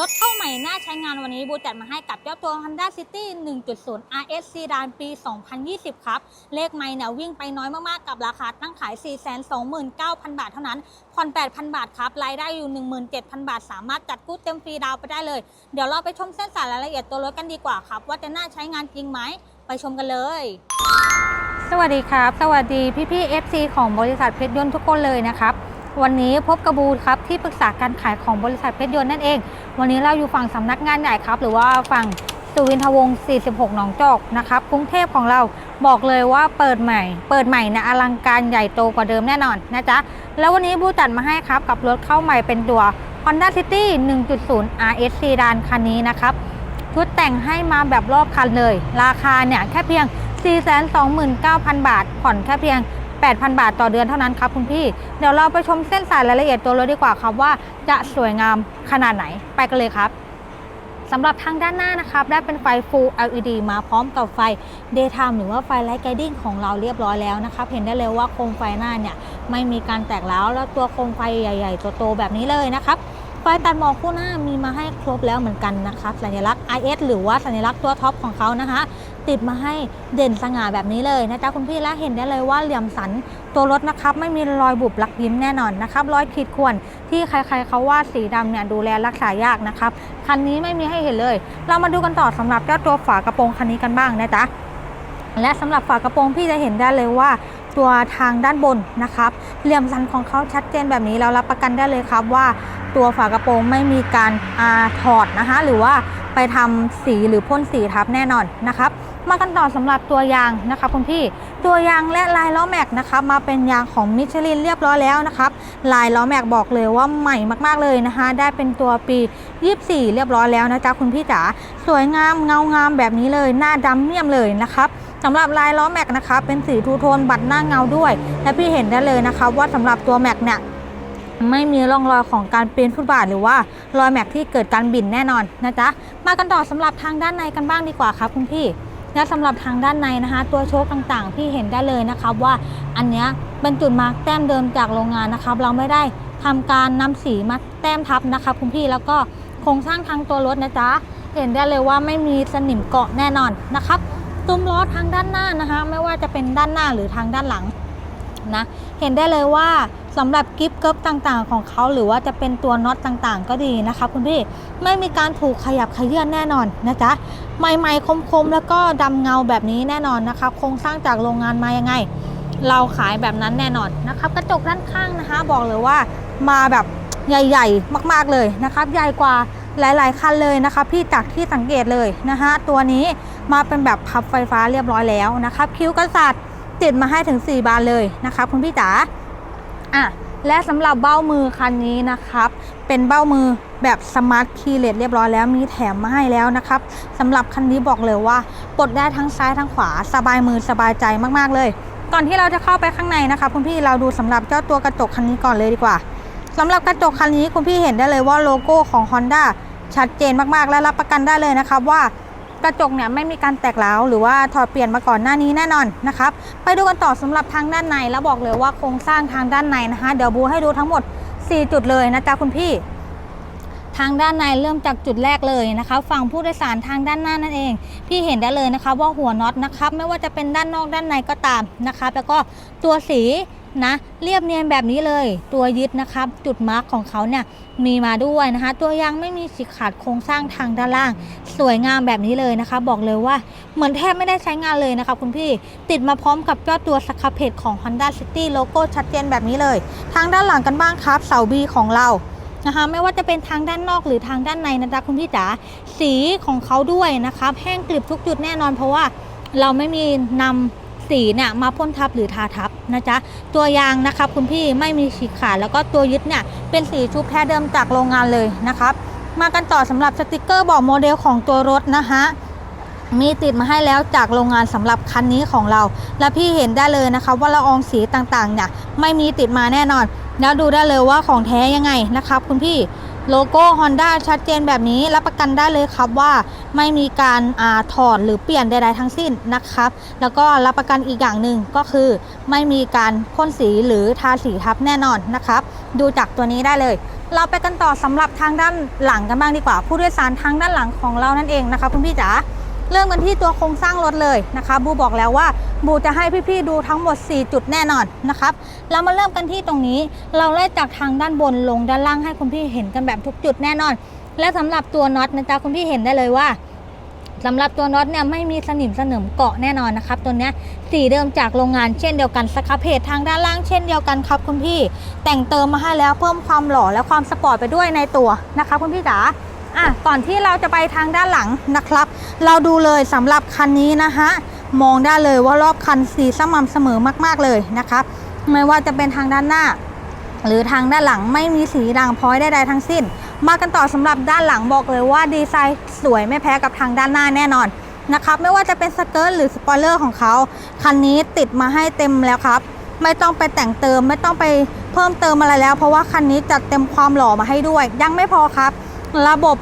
รถเข้าใหม่น่าใช้งานวันนี้บูจัดมาให้กับเจ้าตัว Honda City 1.0 RS Sedan ปี 2020 ครับ เลขไม่เนี่ยวิ่งไปน้อยมาก ๆ กับราคาตั้งขาย 429,000 บาทเท่านั้น ผ่อน 8,000 บาทครับ รายได้อยู่ 17,000 บาท สามารถจัดกู้เต็มฟรีดาวน์ไปได้เลย เดี๋ยวเราไปชมเส้นสายรายละเอียดตัวรถกันดีกว่าครับ ว่าจะน่าใช้งานจริงไหม ไปชมกันเลยสวัสดีครับ สวัสดีพี่พี่ FC ของบริษัทเพชรยนต์ทุกคนเลยนะครับ วันนี้พบกระบูครับที่ปรึกษาการขายของบริษัทเพชรยนต์นั่นเอง วันนี้เราอยู่ฝั่งสำนักงานใหญ่ครับ หรือว่าฝั่งสุวินทวงศ์ 46 หนองจอกนะครับกรุงเทพของเราบอกเลยว่าเปิดใหม่ เปิดใหม่นะอลังการใหญ่โตกว่าเดิมแน่นอนนะจ๊ะ แล้ววันนี้บูจัดมาให้ครับกับรถเข้าใหม่เป็นตัว Honda City 1.0 RS Sedan คันนี้นะครับชุดแต่งให้มาแบบรอบคันเลย ราคาเนี่ยแค่เพียง 429,000 บาท ผ่อนแค่เพียง 8,000 บาทต่อเดือนเท่านั้นครับคุณพี่ เดี๋ยวเราไปชมเส้นสายรายละเอียดตัวรถดีกว่าครับว่าจะสวยงามขนาดไหนไปกันเลยครับสำหรับทางด้านหน้านะครับ ได้เป็นไฟ Full LED มาพร้อมกับไฟ Daytime หรือว่าไฟ Light Guiding ของเราเรียบร้อยแล้วนะครับ เห็นได้เลยว่าโคมไฟหน้าเนี่ย ไม่มีการแตกแล้ว แล้วตัวโคมไฟใหญ่ๆโตๆแบบนี้เลยนะครับ ไฟตัดหมอกคู่หน้ามีมาให้ครบแล้วเหมือนกันนะคะสัญลักษณ์ IS หรือว่าสัญลักษณ์ตัวท็อปของเขานะคะ ติดมาให้เด่นสง่าแบบนี้เลยนะจ๊ะคุณพี่และเห็นได้เลยว่าเหลี่ยมสันตัวรถนะครับไม่มีรอยบุบลักยิ้มแน่นอนนะครับรอยขีดข่วนที่ใครๆเขาว่าสีดำเนี่ยดูแลรักษายากนะครับคันนี้ไม่มีให้เห็นเลย เรามาดูกันต่อสำหรับเจ้าตัวฝากระโปรงคันนี้กันบ้างนะจ๊ะและสำหรับฝากระโปรงพี่จะเห็นได้เลยว่าตัวทางด้านบนนะครับเหลี่ยมสันของเขาชัดเจนแบบนี้เรารับประกันได้เลยครับว่าตัวฝากระโปรงไม่มีการอาถอดนะคะหรือว่าไปทำสีหรือพ่นสีทับแน่นอนนะครับ มากันต่อสำหรับตัวยางนะคะคุณพี่ ตัวยางและลายล้อแม็กนะครับมาเป็นยางของมิชลินเรียบร้อยแล้วนะครับลายล้อแม็กบอกเลยว่าใหม่มากๆเลยนะคะ ได้เป็นตัวปี 24 เรียบร้อยแล้วนะจ๊ะคุณพี่จ๋าสวยงามเงางามแบบนี้เลย หน้าดำเมี่ยมเลยนะครับสำหรับลายล้อแม็กนะคะเป็นสีทูโทนบัดหน้าเงาด้วย และพี่เห็นได้เลยนะคะว่าสำหรับตัวแม็กเนี่ยไม่มีร่องรอยของการปีนฟุตบาทหรือว่ารอยแม็กที่เกิดการบินแน่นอนนะจ๊ะมากันต่อสำหรับทางด้านในกันบ้างดีกว่าครับคุณพี่ และสำหรับทางด้านในนะคะ ตัวโชคต่างๆพี่เห็นได้เลยนะครับว่าอันเนี้ยเป็นจุดมาร์กแต้มเดิมจากโรงงานนะครับ เราไม่ได้ทำการนำสีมาแต้มทับนะครับคุณพี่แล้วก็โครงสร้างทางตัวรถนะจ๊ะเห็นได้เลยว่าไม่มีสนิมเกาะแน่นอนนะครับตุ้มล้อทางด้านหน้านะคะ ไม่ว่าจะเป็นด้านหน้าหรือทางด้านหลังนะเห็นได้เลยว่าสำหรับกิฟต์เกิบต่างๆ ของเขาหรือว่าจะเป็นตัวน็อตต่างๆ ก็ดีนะคะคุณพี่ไม่มีการถูกขยับขยื่นแน่นอนนะจ๊ะ ใหม่ๆคมๆแล้วก็ดำเงาแบบนี้แน่นอนนะคะโครงสร้างจากโรงงานมายังไง เราขายแบบนั้นแน่นอนนะครับกระจกด้านข้างนะคะ บอกเลยว่ามาแบบใหญ่ๆ มากๆเลยนะครับ ใหญ่กว่าหลายๆ คันเลยนะคะพี่จากที่สังเกตเลยนะคะตัวนี้มาเป็นแบบพับไฟฟ้าเรียบร้อยแล้วนะครับคิ้วกระสัดติดมาให้ถึง 4 บานเลยนะคะคุณพี่จ๋าอะและสำหรับเบ้ามือคันนี้นะครับ เป็นเบ้ามือแบบสมาร์ทคีเลสเรียบร้อยแล้วมีแถมมาให้แล้วนะครับสำหรับคันนี้บอกเลยว่าปลดได้ทั้งซ้ายทั้งขวา สบายมือสบายใจมากๆเลย ก่อนที่เราจะเข้าไปข้างในนะคะคุณพี่เราดูสำหรับเจ้าตัวกระจกคันนี้ก่อนเลยดีกว่าสำหรับกระจกคันนี้คุณพี่เห็นได้เลยว่าโลโก้ของ Honda ชัดเจนมากๆ และรับประกันได้เลยนะครับว่ากระจกเนี่ยไม่มีการแตกร้าวหรือว่าถอดเปลี่ยนมาก่อนหน้านี้แน่นอนนะครับไปดูกันต่อสำหรับทางด้านในแล้วบอกเลยว่าโครงสร้างทางด้านในนะคะ เดี๋ยวบูให้ดูทั้งหมด 4 จุดเลยนะจ๊ะคุณพี่ ทางด้านในเริ่มจากจุดแรกเลยนะคะ ฝั่งผู้โดยสารทางด้านหน้านั่นเอง พี่เห็นได้เลยนะคะ ว่าหัวน็อตนะครับไม่ว่าจะเป็นด้านนอกด้านในก็ตามนะคะแล้วก็ตัวสี นะเรียบเนียนแบบนี้เลย ตัวยึดนะครับ จุดมาร์กของเขาเนี่ยมีมาด้วยนะคะ ตัวยางไม่มีฉีขาดโครงสร้างทางด้านล่าง สวยงามแบบนี้เลยนะคะ บอกเลยว่าเหมือนแทบไม่ได้ใช้งานเลยนะคะคุณพี่ติดมาพร้อมกับเจ้าตัวสครับเพจของ Honda City โลโก้ชัดเจนแบบนี้เลย ทางด้านหลังกันบ้างครับเสาบีของเรานะคะไม่ว่าจะเป็นทางด้านนอกหรือทางด้านในนะจ๊ะคุณพี่จ๋าสีของเขาด้วยนะครับแห้งกริบทุกจุดแน่นอนเพราะว่าเราไม่มีนำ สีเนี่ยมาพ่นทับหรือทาทับนะจ๊ะตัวยางนะครับคุณพี่ไม่มีฉีกขาดแล้วก็ตัวยึดเนี่ยเป็นสีชุบแท้เดิมจากโรงงานเลยนะครับมากันต่อสำหรับสติกเกอร์บอกโมเดลของตัวรถนะคะมีติดมาให้แล้วจากโรงงานสำหรับคันนี้ของเรา และพี่เห็นได้เลยนะคะว่าละอองสีต่างๆเนี่ยไม่มีติดมาแน่นอน แล้วดูได้เลยว่าของแท้ยังไงนะครับคุณพี่ โลโก้ Honda ชัดเจนแบบนี้รับประกันได้เลยครับว่าไม่มีการอาถอดหรือเปลี่ยนใด ๆ ทั้งสิ้นนะครับ แล้วก็รับประกันอีกอย่างหนึ่งก็คือ ไม่มีการพ่นสีหรือทาสีทับแน่นอนนะครับ ดูจากตัวนี้ได้เลย เราไปกันต่อสำหรับทางด้านหลังกันบ้างดีกว่า ผู้โดยสารทางด้านหลังของเรานั่นเองนะคะคุณพี่จ๋า เริ่มกันที่ตัวโครงสร้างรถเลยนะคะบูบอกแล้วว่าบูจะให้พี่ๆดูทั้งหมด 4 จุดแน่นอนนะครับเรามาเริ่มกันที่ตรงนี้ เราไล่จากทางด้านบนลงด้านล่างให้คุณพี่เห็นกันแบบทุกจุดแน่นอน และสำหรับตัวน็อตนะจ๊ะคุณพี่เห็นได้เลยว่าสำหรับตัวน็อตเนี่ยไม่มีสนิมสนิมเกาะแน่นอนนะครับ ตัวเนี้ยสีเดิมจากโรงงานเช่นเดียวกันสครับเพจทางด้านล่างเช่นเดียวกันครับคุณพี่แต่งเติมมาให้แล้วเพิ่มความหล่อและความสปอร์ตไปด้วยในตัวนะคะคุณพี่จ๋า อะก่อนที่เราจะไปทางด้านหลังนะครับ เราดูเลยสำหรับคันนี้นะคะมองได้เลยว่ารอบคันสีสม่ำเสมอมาก ๆเลยนะครับไม่ว่าจะเป็นทางด้านหน้า หรือทางด้านหลังไม่มีสีด่างพ้อยใดๆทั้งสิ้น มากันต่อสำหรับด้านหลังบอกเลยว่าดีไซน์สวยไม่แพ้กับทางด้านหน้าแน่นอนนะครับไม่ว่าจะเป็นสเกิร์ตหรือสปอยเลอร์ของเขาคันนี้ติดมาให้เต็มแล้วครับ ไม่ต้องไปแต่งเติมไม่ต้องไปเพิ่มเติมอะไรแล้ว เพราะว่าคันนี้จัดเต็มความหล่อมาให้ด้วย ยังไม่พอครับ ระบบ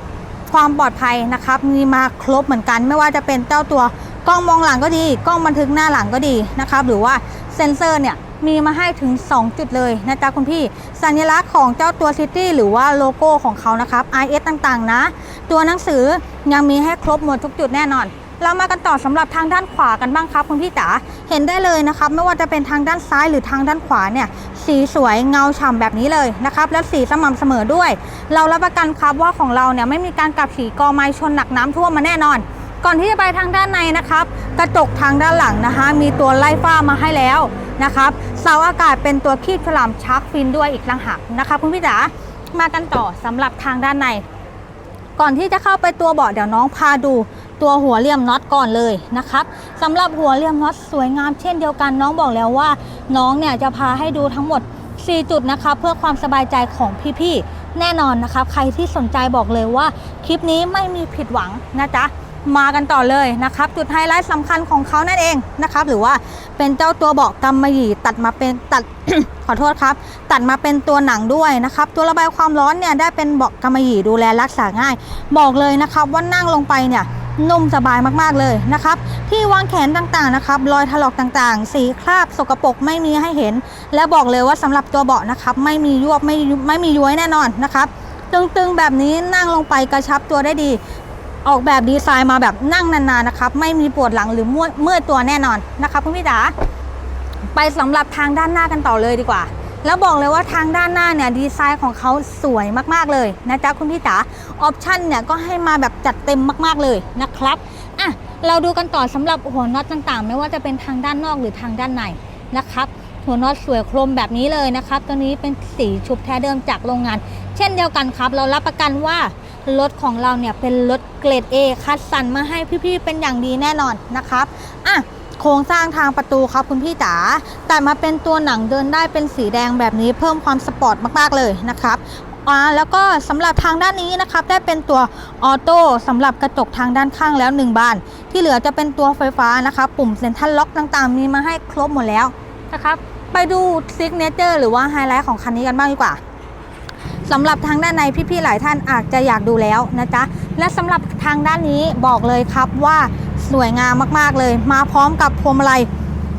ความปลอดภัยนะครับมีมาครบเหมือนกัน ไม่ว่าจะเป็นเจ้าตัวกล้องมองหลังก็ดี กล้องบันทึกหน้าหลังก็ดีนะครับ หรือว่าเซ็นเซอร์เนี่ยมีมาให้ถึง 2 จุดเลยนะจ๊ะคุณพี่ สัญลักษณ์ของเจ้าตัวซิตี้หรือว่าโลโก้ของเขานะครับ IS ต่างๆ นะ ตัวหนังสือยังมีให้ครบหมดทุกจุดแน่นอน เรามากันต่อสำหรับทางด้านขวากันบ้างครับคุณพี่จ๋าเห็นได้เลยนะครับไม่ว่าจะเป็นทางด้านซ้ายหรือทางด้านขวาเนี่ยสีสวยเงาฉ่ำแบบนี้เลยนะครับและสีสม่ำเสมอด้วย เรารับประกันครับว่าของเราเนี่ยไม่มีการกลับสีกอไม้ชนหนักน้ำท่วมมาแน่นอน ก่อนที่จะไปทางด้านในนะครับ กระจกทางด้านหลังนะคะ มีตัวไล่ฟ้ามาให้แล้วนะครับเสาอากาศเป็นตัวคีบฉลามชักฟินด้วยอีกต่างหากนะคะคุณพี่จ๋ามากันต่อสำหรับทางด้านใน ก่อนที่จะเข้าไปตัวเบาะเดี๋ยวน้องพาดู ตัวหัวเลี่ยมน็อตก่อนเลยนะครับสำหรับหัวเลี่ยมน็อตสวยงามเช่นเดียวกันน้องบอกแล้วว่า น้องเนี่ยจะพาให้ดูทั้งหมด 4 จุดนะคะเพื่อความสบายใจของพี่ๆแน่นอนนะครับ ใครที่สนใจบอกเลยว่า คลิปนี้ไม่มีผิดหวังนะจ๊ะมากันต่อเลยนะครับ จุดไฮไลท์สำคัญของเขานั่นเองนะครับ หรือว่าเป็นเจ้าตัวเบาะกำมะหยี่ตัดมาเป็นตัด ขอโทษครับ ตัดมาเป็นตัวหนังด้วยนะครับ ตัวระบายความร้อนเนี่ยได้เป็นเบาะกำมะหยี่ดูแลรักษาง่าย บอกเลยนะครับว่านั่งลงไปเนี่ย นุ่มสบายมากๆเลยนะครับ ที่วางแขนต่างๆนะครับ รอยถลอกต่างๆ สีคราบสกปรกไม่มีให้เห็น และบอกเลยว่าสำหรับตัวเบาะนะครับ ไม่มียวบไม่ไม่มีย้วยแน่นอนนะครับ ตึงๆแบบนี้นั่งลงไปกระชับตัวได้ดี ออกแบบดีไซน์มาแบบนั่งนานๆนะครับ ไม่มีปวดหลังหรือเมื่อยเมื่อยตัวแน่นอนนะครับคุณพี่จ๋าไปสำหรับทางด้านหน้ากันต่อเลยดีกว่า แล้วบอกเลยว่าทางด้านหน้าเนี่ยดีไซน์ของเขาสวยมากๆเลยนะจ๊ะคุณพี่จ๋าออปชั่นเนี่ยก็ให้มาแบบจัดเต็มมากๆเลยนะครับอะเราดูกันต่อสำหรับหัวน็อตต่างๆ ไม่ว่าจะเป็นทางด้านนอกหรือทางด้านในนะครับหัวน็อตสวยโครมแบบนี้เลยนะครับตัวนี้เป็นสีชุบแท้เดิมจากโรงงาน เช่นเดียวกันครับ เรารับประกันว่ารถของเราเนี่ยเป็นรถเกรด A คัดสรรมาให้พี่ๆเป็นอย่างดีแน่นอนนะครับอะ โครงสร้างทางประตูครับคุณพี่จ๋าแต่มาเป็นตัวหนังเดินได้เป็นสีแดงแบบนี้เพิ่มความสปอร์ตมากๆเลยนะครับอ่าแล้วก็สำหรับทางด้านนี้นะครับได้เป็นตัวออโต้สำหรับกระจกทางด้านข้างแล้ว 1 บาน ที่เหลือจะเป็นตัวไฟฟ้านะคะปุ่มเซ็นทรัลล็อกต่างๆ มีมาให้ครบหมดแล้วนะครับไปดูซิกเนเจอร์หรือว่าไฮไลท์ของคันนี้กันบ้างดีกว่าสำหรับทางด้านในพี่ๆหลายท่านอาจจะอยากดูแล้วนะจ๊ะและสำหรับทางด้านนี้บอกเลยครับว่า สวยงามมากๆเลย มาพร้อมกับพวงมาลัย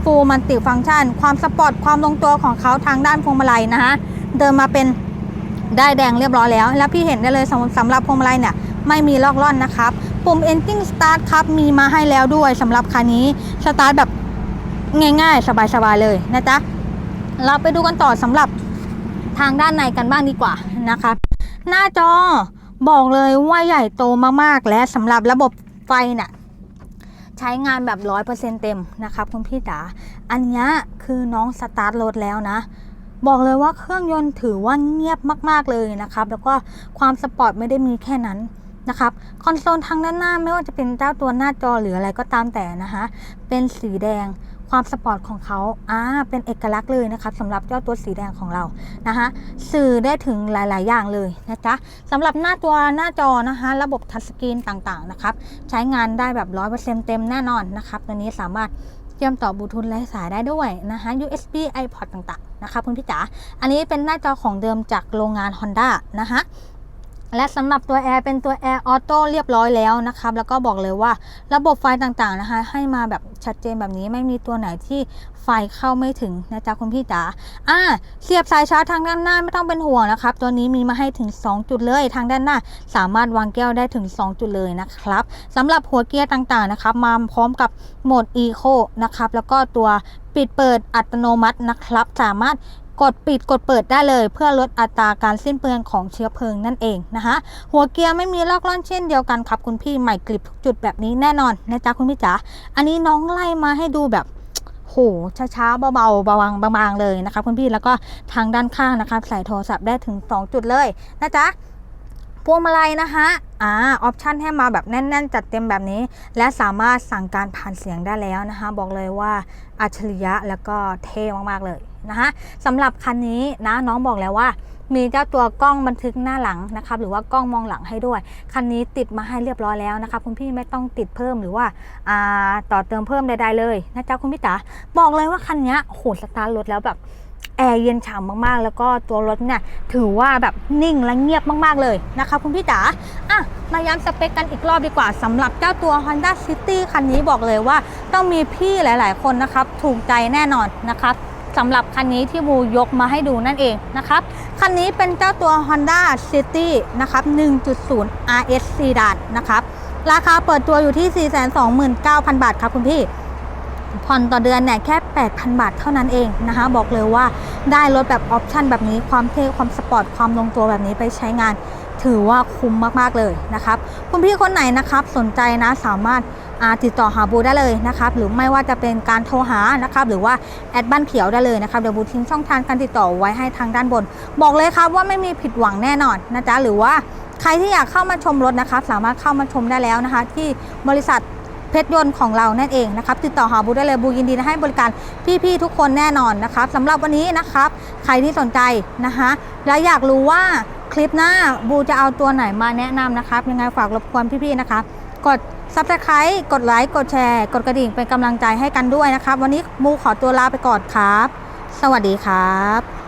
ฟูมันติฟังก์ชัน ความสปอร์ตความลงตัวของเขาทางด้านพวงมาลัยนะฮะเดินมาเป็นได้แดงเรียบร้อยแล้ว แล้วพี่เห็นได้เลยสำหรับพวงมาลัยเนี่ยไม่มีลอกล่อนนะครับปุ่ม Engine Start ครับมีมาให้แล้วด้วยสำหรับคันนี้สตาร์ทแบบง่ายๆ สบายๆเลยนะจ๊ะเราไปดูกันต่อสำหรับทางด้านในกันบ้างดีกว่านะครับหน้าจอบอกเลยว่าใหญ่โตมากๆ และสำหรับระบบไฟเนี่ย ใช้งานแบบร้อยเปอร์เซ็นเต็มนะครับคุณพี่จ๋าอันนี้คือน้องสตาร์ทรถแล้วนะ บอกเลยว่าเครื่องยนต์ถือว่าเงียบมาก ๆ เลยนะครับ แล้วก็ความสปอร์ตไม่ได้มีแค่นั้นนะครับคอนโซลทางด้านหน้าไม่ว่าจะเป็นเจ้าตัวหน้าจอหรืออะไรก็ตามแต่นะคะเป็นสีแดง ความสปอร์ตของเขาอ่าเป็นเอกลักษณ์เลยนะครับสำหรับเจ้าตัวสีแดงของเรานะคะสื่อได้ถึงหลาย ๆ อย่างเลยนะจ๊ะสำหรับหน้าตัวหน้าจอนะคะระบบทัชสกรีนต่าง ๆ นะครับ ใช้งานได้แบบ100%เต็มแน่นอนนะครับตัวนี้สามารถเชื่อมต่อบลูทูธไร้สายได้ด้วยนะคะ USB iPod ต่าง ๆ นะคะคุณพี่จ๋าอันนี้เป็นหน้าจอของเดิมจากโรงงาน Honda นะคะ และสำหรับตัวแอร์เป็นตัวแอร์ออโต้เรียบร้อยแล้วนะครับ แล้วก็บอกเลยว่าระบบไฟต่างๆนะคะ ให้มาแบบชัดเจนแบบนี้ไม่มีตัวไหนที่ไฟเข้าไม่ถึงนะจ๊ะคุณพี่จ๋าอ่าเสียบสายชาร์จทางด้านหน้าไม่ต้องเป็นห่วงนะครับ ตัวนี้มีมาให้ถึง 2 จุดเลยทางด้านหน้า สามารถวางแก้วได้ถึง 2 จุดเลยนะครับสำหรับหัวเกียร์ต่างๆนะครับ มาพร้อมกับโหมด Eco นะครับแล้วก็ตัวปิดเปิดอัตโนมัตินะครับ สามารถ กดปิดกดเปิดได้เลย เพื่อลดอัตราการสิ้นเปลืองของเชื้อเพลิงนั่นเองนะคะหัวเกียร์ไม่มีลอกล่อนเช่นเดียวกันครับคุณพี่ใหม่กริบทุกจุดแบบนี้แน่นอนนะจ๊ะคุณพี่จ๋าอันนี้น้องไล่มาให้ดูแบบโหช้าๆเบาๆเบาๆบางๆเลยนะคะคุณพี่แล้วก็ทางด้านข้างนะคะใส่โทรศัพท์ได้ถึง 2 จุดเลยนะจ๊ะพวงมาลัยนะคะอ่าออปชันให้มาแบบแน่น ๆ จัดเต็มแบบนี้ และสามารถสั่งการผ่านเสียงได้แล้วนะคะ บอกเลยว่าอัจฉริยะแล้วก็เท่มากๆเลย นะคะสำหรับคันนี้นะน้องบอกแล้วว่า มีเจ้าตัวกล้องบันทึกหน้าหลังนะครับหรือว่ากล้องมองหลังให้ด้วยคันนี้ติดมาให้เรียบร้อยแล้วนะคะคุณพี่ไม่ต้องติดเพิ่มหรือว่าาต่อเติมเพิ่มใดๆเลยนะจ๊ะคุณพี่จ๋าบอกเลยว่าคันนี้โหสตาร์ทรถแล้วแบบแอร์เย็นฉ่ำมากๆ แล้วก็ตัวรถเนี่ยถือว่าแบบนิ่งและเงียบมากๆเลยนะคะคุณพี่จ๋าอะมาย้ำสเปคกันอีกรอบดีกว่าสำหรับเจ้าตัว Honda City คันนี้บอกเลยว่า ต้องมีพี่หลายๆ คนนะครับ ถูกใจแน่นอนนะครับ สำหรับคันนี้ที่บูยกมาให้ดูนั่นเองนะครับคันนี้เป็นเจ้าตัว Honda City นะครับ 1.0 RS Sedan นะครับ ราคาเปิดตัวอยู่ที่ 429,000 บาทครับคุณพี่ ผ่อนต่อเดือนเนี่ยแค่ 8,000 บาทเท่านั้นเองนะคะ บอกเลยว่าได้รถแบบออปชั่นแบบนี้ความเท่ความสปอร์ตความลงตัวแบบนี้ไปใช้งาน ถือว่าคุ้มมากๆเลยนะครับ คุณพี่คนไหนนะครับสนใจนะสามารถอาติดต่อหาบูได้เลยนะครับหรือไม่ว่าจะเป็นการโทรหานะครับหรือว่าแอดบ้านเขียวได้เลยนะครับเดี๋ยวบูทิ้งช่องทางการติดต่อไว้ให้ทางด้านบน บอกเลยครับว่าไม่มีผิดหวังแน่นอนนะจ๊ะหรือว่าใครที่อยากเข้ามาชมรถนะครับสามารถเข้ามาชมได้แล้วนะคะ ที่บริษัทเพชรยนต์ของเรานั่นเองนะครับติดต่อหาบูได้เลยบูยินดีให้บริการพี่ๆทุกคนแน่นอนนะครับสำหรับวันนี้นะครับใครที่สนใจนะคะและอยากรู้ว่า คลิปหน้าบูจะเอาตัวไหนมาแนะนำนะครับยังไงฝากรบกวนพี่ๆนะคะกด subscribe กดไลค์กดแชร์ กดกระดิ่งเป็นกำลังใจให้กันด้วยนะครับ วันนี้บูขอตัวลาไปก่อนครับ สวัสดีครับ